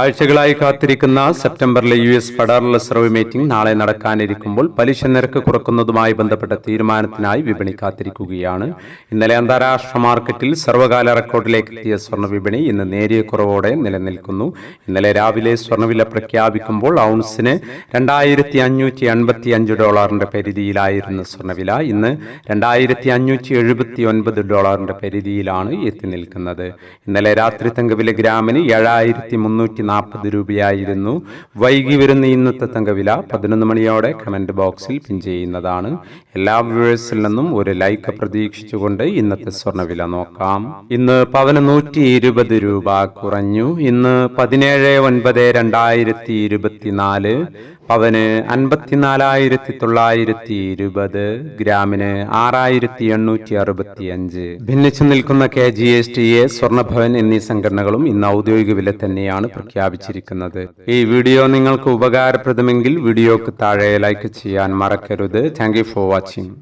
ആഴ്ചകളായി കാത്തിരിക്കുന്ന സെപ്റ്റംബറിലെ U S federal reserve meeting നാളെ നടക്കാനിരിക്കുമ്പോൾ പലിശ നിരക്ക് കുറക്കുന്നതുമായി ബന്ധപ്പെട്ട തീരുമാനത്തിനായി വിപണി കാത്തിരിക്കുകയാണ്. ഇന്നലെ അന്താരാഷ്ട്ര മാർക്കറ്റിൽ സർവകാല റെക്കോർഡിലേക്ക് എത്തിയ സ്വർണ വിപണി ഇന്ന് നേരിയ കുറവോടെ നിലനിൽക്കുന്നു. ഇന്നലെ രാവിലെ സ്വർണവില പ്രഖ്യാപിക്കുമ്പോൾ ഔൺസിന് രണ്ടായിരത്തി അഞ്ഞൂറ്റി എൺപത്തി അഞ്ച് ഡോളറിന്റെ പരിധിയിലായിരുന്ന സ്വർണവില ഇന്ന് രണ്ടായിരത്തി അഞ്ഞൂറ്റി എഴുപത്തി ഒൻപത് ഡോളറിന്റെ പരിധിയിലാണ് എത്തി നിൽക്കുന്നത്. ഇന്നലെ രാത്രി തങ്കവില ഗ്രാമിന് ഏഴായിരത്തി മുന്നൂറ്റി നാൽപ്പത് രൂപയായിരുന്നു. വൈകി വരുന്ന ഇന്നത്തെ തങ്കവില പതിനൊന്ന് മണിയോടെ കമന്റ് ബോക്സിൽ പിൻ ചെയ്യുന്നതാണ്. എല്ലാ വ്യൂവേഴ്സിൽ നിന്നും ഒരു ലൈക്ക് പ്രതീക്ഷിച്ചുകൊണ്ട് ഇന്നത്തെ സ്വർണവില നോക്കാം. ഇന്ന് പവന് നൂറ്റി ഇരുപത് രൂപ കുറഞ്ഞു. ഇന്ന് പതിനേഴ് ഒൻപത് രണ്ടായിരത്തി ഇരുപത്തിനാല്. പവന് അൻപത്തിനാലായിരത്തി തൊള്ളായിരത്തി ഇരുപത് ഗ്രാമിന് ആറായിരത്തി എണ്ണൂറ്റി അറുപത്തി അഞ്ച് ഭിന്നിച്ചു നിൽക്കുന്ന K G S T A Swarnabhavan എന്നീ സംഘടനകളും ഇന്ന് ഔദ്യോഗിക വില തന്നെയാണ് പ്രഖ്യാപിച്ചിരിക്കുന്നത്. ഈ വീഡിയോ നിങ്ങൾക്ക് ഉപകാരപ്രദമെങ്കിൽ വീഡിയോക്ക് താഴെ ലൈക്ക് ചെയ്യാൻ മറക്കരുത്. Thank for watching